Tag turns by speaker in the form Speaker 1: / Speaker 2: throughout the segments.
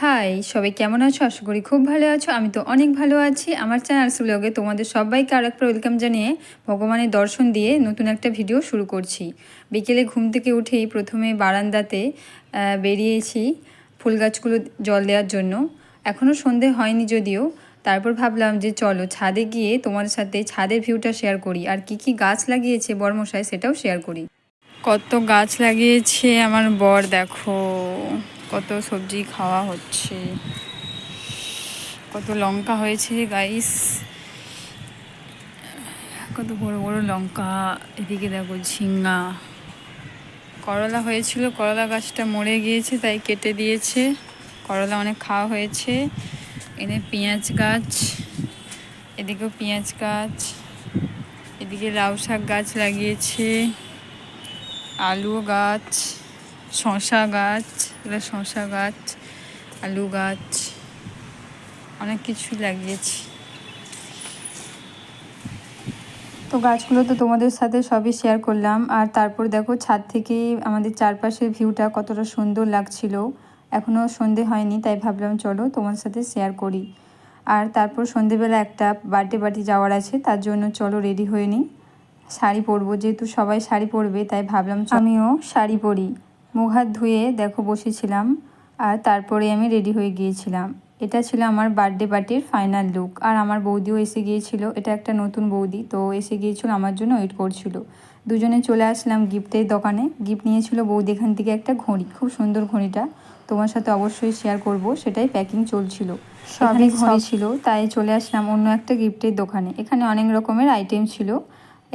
Speaker 1: High সবাই কেমন আছো? আশা করি খুব ভালো আছো। আমি তো অনেক ভালো আছি। আমার চ্যানেল ব্লগে তোমাদের সবাইকে আর একটা ওয়েলকাম জানিয়ে ভগবানের দর্শন দিয়ে নতুন একটা ভিডিও শুরু করছি। বিকেলে ঘুম থেকে উঠেই প্রথমে বারান্দাতে বেরিয়েছি ফুল গাছগুলো জল দেওয়ার জন্য। এখনও সন্ধে হয়নি যদিও। তারপর ভাবলাম যে চলো ছাদে গিয়ে তোমাদের সাথে ছাদের ভিউটা শেয়ার করি। আর কি কি গাছ লাগিয়েছে বর্মশাই সেটাও শেয়ার করি। কত গাছ লাগিয়েছে আমার বর, দেখো। কত সবজি খাওয়া হচ্ছে। কত লঙ্কা হয়েছে গাইস কত বড় বড় লঙ্কা, এদিকে দেখো ঝিঙ্গা করলা হয়েছিল, করলা গাছটা মরে গিয়েছে, তাই কেটে দিয়েছে। করলা অনেক খাওয়া হয়েছে। এনে পেঁয়াজ গাছ, এদিকেও পেঁয়াজ গাছ, এদিকে লাউ শাক গাছ লাগিয়েছে আলু গাছ। শশা গাছ এগুলো শশা গাছ আলু গাছ অনেক কিছু লাগিয়েছি। তো গাছগুলো তো তোমাদের সাথে সবই শেয়ার করলাম। আর তারপর দেখো ছাদ থেকে আমাদের চারপাশের ভিউটা কতটা সুন্দর লাগছিল। এখনও সন্ধে হয়নি তাই ভাবলাম চলো তোমার সাথে শেয়ার করি। আর তারপর সন্ধেবেলা একটা বার্থডে পার্টি যাওয়ার আছে তার জন্য চলো রেডি হয়ে নিই। শাড়ি পরবো যেহেতু সবাই শাড়ি পরবে তাই ভাবলাম আমিও শাড়ি পরি। মুখ হাত ধুয়ে দেখো বসেছিলাম আর তারপরে আমি রেডি হয়ে গিয়েছিলাম। এটা ছিল আমার বার্থডে পার্টির ফাইনাল লুক আর আমার বৌদিও এসে গিয়েছিল। এটা একটা নতুন বৌদি তো এসে গিয়েছিল আমার জন্য ওয়েট করছিল। দুজনে চলে আসলাম গিফটের দোকানে। গিফট নিয়েছিল বৌদি এখান থেকে একটা ঘড়ি খুব সুন্দর ঘড়িটা। তোমার সাথে অবশ্যই শেয়ার করব সেটাই প্যাকিং চলছিল। সবই ঘড়ি ছিল তাই চলে আসলাম অন্য একটা গিফটের দোকানে। এখানে অনেক রকমের আইটেম ছিল।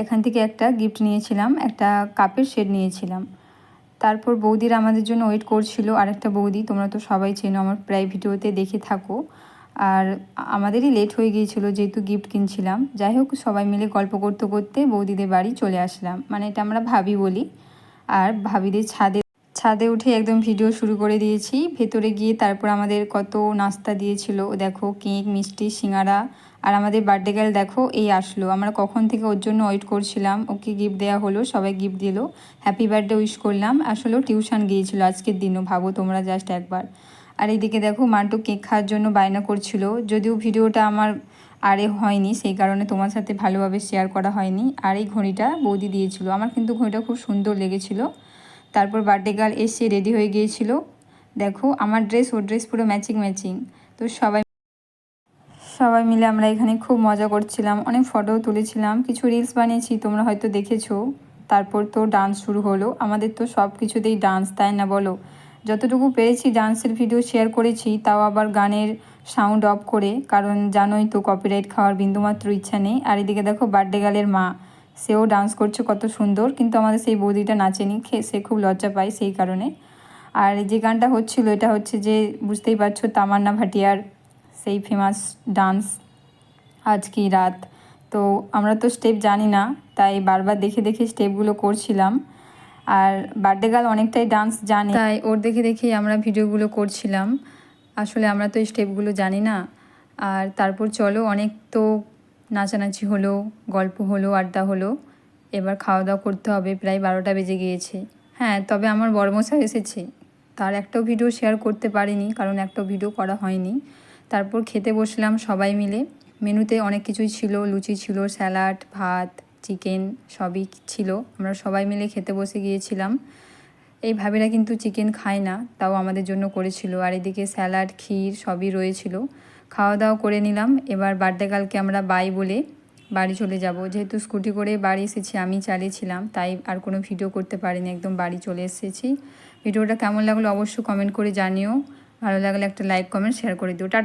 Speaker 1: এখান থেকে একটা গিফট নিয়েছিলাম একটা কাপের সেট নিয়েছিলাম। তারপর বৌদিরা আমাদের জন্য ওয়েট করছিল, আরেকটা বৌদি, তোমরা তো সবাই চেনো, আমার প্রায় ভিডিওতে দেখে থাকো। আর আমাদেরই লেট হয়ে গিয়েছিল, যেহেতু গিফট কিনছিলাম। যাই হোক, সবাই মিলে গল্প করতে করতে বৌদিদের বাড়ি চলে আসলাম। মানে এটা আমরা ভাবি বলি। আর ভাবিদের ছাদে ছাদে উঠে একদম ভিডিও শুরু করে দিয়েছি। ভেতরে গিয়ে তারপর আমাদের কত নাস্তা দিয়েছিল। দেখো, কেক, মিষ্টি, সিঙ্গারা। আর আমাদের বার্থডে গার্ল দেখো, এই আসলো। আমরা কখন থেকে ওর জন্য ওয়েট করছিলাম। ওকে গিফট দেওয়া হলো, সবাই গিফট দিল। হ্যাপি বার্থডে উইশ করলাম। আসলেও টিউশন গিয়েছিল আজকের দিনও। ভাবো তোমরা জাস্ট একবার। আর এইদিকে দেখো, মান্টু কেক খাওয়ার জন্য বায়না করছিল। যদিও ভিডিওটা আমার আরে হয়নি, সেই কারণে তোমার সাথে ভালোভাবে শেয়ার করা হয়নি। আর এই ঘড়িটা বৌদি দিয়েছিল। আমার কিন্তু ঘড়িটা খুব সুন্দর লেগেছিল। তারপর বার্থডে গার্ল এসে রেডি হয়ে গিয়েছিল। দেখো, আমার ড্রেস ওর ড্রেস পুরো ম্যাচিং ম্যাচিং তো সবাই সবাই মিলে আমরা এখানে খুব মজা করছিলাম। অনেক ফটোও তুলেছিলাম, কিছু রিলস বানিয়েছি, তোমরা হয়তো দেখেছ। তারপর তো ডান্স শুরু হলো। আমাদের তো সব কিছুতেই ডান্স তাই না বলো? যতটুকু পেরেছি ডান্সের ভিডিও শেয়ার করেছি, তাও আবার গানের সাউন্ড অফ করে, কারণ জানোই তো কপিরাইট খাওয়ার বিন্দুমাত্র ইচ্ছা নেই। আর এদিকে দেখো বার্থডে গার্লের মা। সেও ডান্স করছে, কত সুন্দর। কিন্তু আমাদের সেই বৌদিটা নাচেনি সে খুব লজ্জা পায় সেই কারণে। আর যে গানটা হচ্ছিল, এটা হচ্ছে যে, বুঝতেই পারছ, তামান্না ভাটিয়ার সেই ফেমাস ডান্স আজ কি রাত। তো আমরা তো স্টেপ জানি না, তাই বারবার দেখে দেখে স্টেপগুলো করছিলাম। আর বার্থডে গার্ল অনেকটাই ডান্স জানে। তাই ওর দেখে দেখেই আমরা ভিডিওগুলো করছিলাম। আসলে আমরা তো এই স্টেপগুলো জানি না। আর তারপর চলো, অনেক তো নাচানাচি হলো, গল্প হলো, আড্ডা হলো। এবার খাওয়া দাওয়া করতে হবে, প্রায় বারোটা বেজে গিয়েছে। হ্যাঁ তবে আমার বড়মশা এসেছে। তার একটাও ভিডিও শেয়ার করতে পারিনি, কারণ একটা ভিডিও করা হয়নি। তারপর খেতে বসলাম সবাই মিলে। মেনুতে অনেক কিছুই ছিল, লুচি ছিল, স্যালাড, ভাত, চিকেন সবই ছিল। আমরা সবাই মিলে খেতে বসে গিয়েছিলাম। এই ভাবিরা কিন্তু চিকেন খায় না, তাও আমাদের জন্য করেছিল। আর এদিকে স্যালাড, ক্ষীর সবই রয়েছিল। খাওয়া দাওয়া করে নিলাম। এবার বার্থডে কালকে আমরা বাই বলে বাড়ি চলে যাব। যেহেতু স্কুটি করে বাড়ি এসেছি, আমি চালিয়েছিলাম, তাই আর কোনো ভিডিও করতে পারিনি, একদম বাড়ি চলে এসেছি। ভিডিওটা কেমন লাগল অবশ্যই কমেন্ট করে জানিও। ভালো লাগলে একটা লাইক কমেন্ট শেয়ার করে দিও। টাটা!